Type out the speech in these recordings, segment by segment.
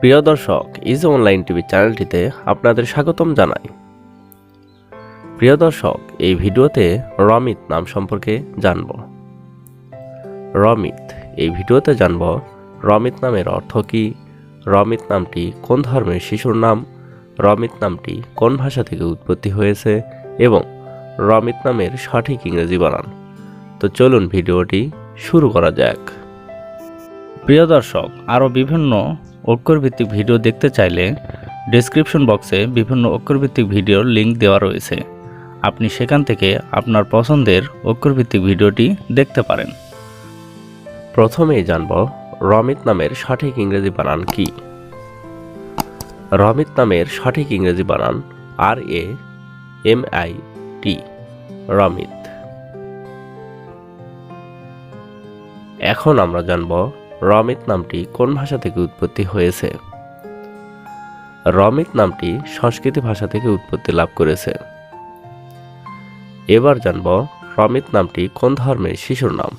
প্রিয় দর্শক is online TV চ্যানেলটিতে আপনাদের স্বাগতম জানাই। প্রিয় দর্শক, এই ভিডিওতে রমিত নাম সম্পর্কে জানব। রমিত, এই ভিডিওতে জানব রমিত নামের অর্থ কী, রমিত নামটি কোন ধর্মের শিশুর নাম, রমিত নামটি কোন ভাষা থেকে উৎপত্তি হয়েছে এবং রমিত নামের সঠিক ইংরেজি বানান। তো চলুন ভিডিওটি শুরু করা যাক। প্রিয় দর্শক, আরও বিভিন্ন অক্ষরভিত্তিক ভিডিও দেখতে চাইলে ডেসক্রিপশন বক্সে বিভিন্ন অক্ষরভিত্তিক ভিডিওর লিংক দেওয়া রয়েছে। আপনি সেখান থেকে আপনার পছন্দের অক্ষরভিত্তিক ভিডিওটি দেখতে পারেন। প্রথমেই জানব রমিত নামের সঠিক ইংরেজি বানান কি। রমিত নামের সঠিক ইংরেজি বানান আর A M I T Ramit. এখন আমরা জানব রমিত নামটি কোন ভাষা থেকে উৎপত্তি হয়েছে? রমিত নামটি সংস্কৃত ভাষা থেকে উৎপত্তি লাভ করেছে। এবার জানব রমিত নামটি কোন ধর্মের শিশুর নাম।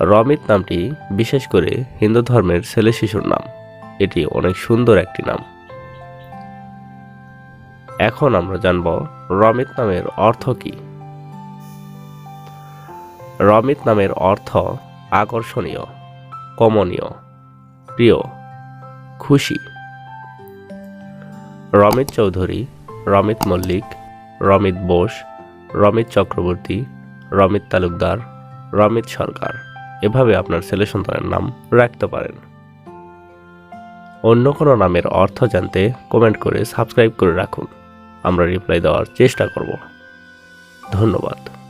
রমিত নামটি বিশেষ করে হিন্দু ধর্মের ছেলে শিশুর নাম। এটি অনেক সুন্দর একটি নাম। এখন আমরা জানব রমিত নামের অর্থ কী। রমিত নামের অর্থ আকর্ষণীয়, কমনীয়, প্রিয়, খুশি। রমিত চৌধুরী, রমিত মল্লিক, রমিত বোস, রমিত চক্রবর্তী, রমিত তালুকদার, রমিত সরকার। এভাবে আপনার ছেলে সন্তানের নাম রাখতে পারেন। অন্য কোনো নামের অর্থ জানতে কমেন্ট করে সাবস্ক্রাইব করে রাখুন। আমরা রিপ্লাই দেওয়ার চেষ্টা করব। ধন্যবাদ।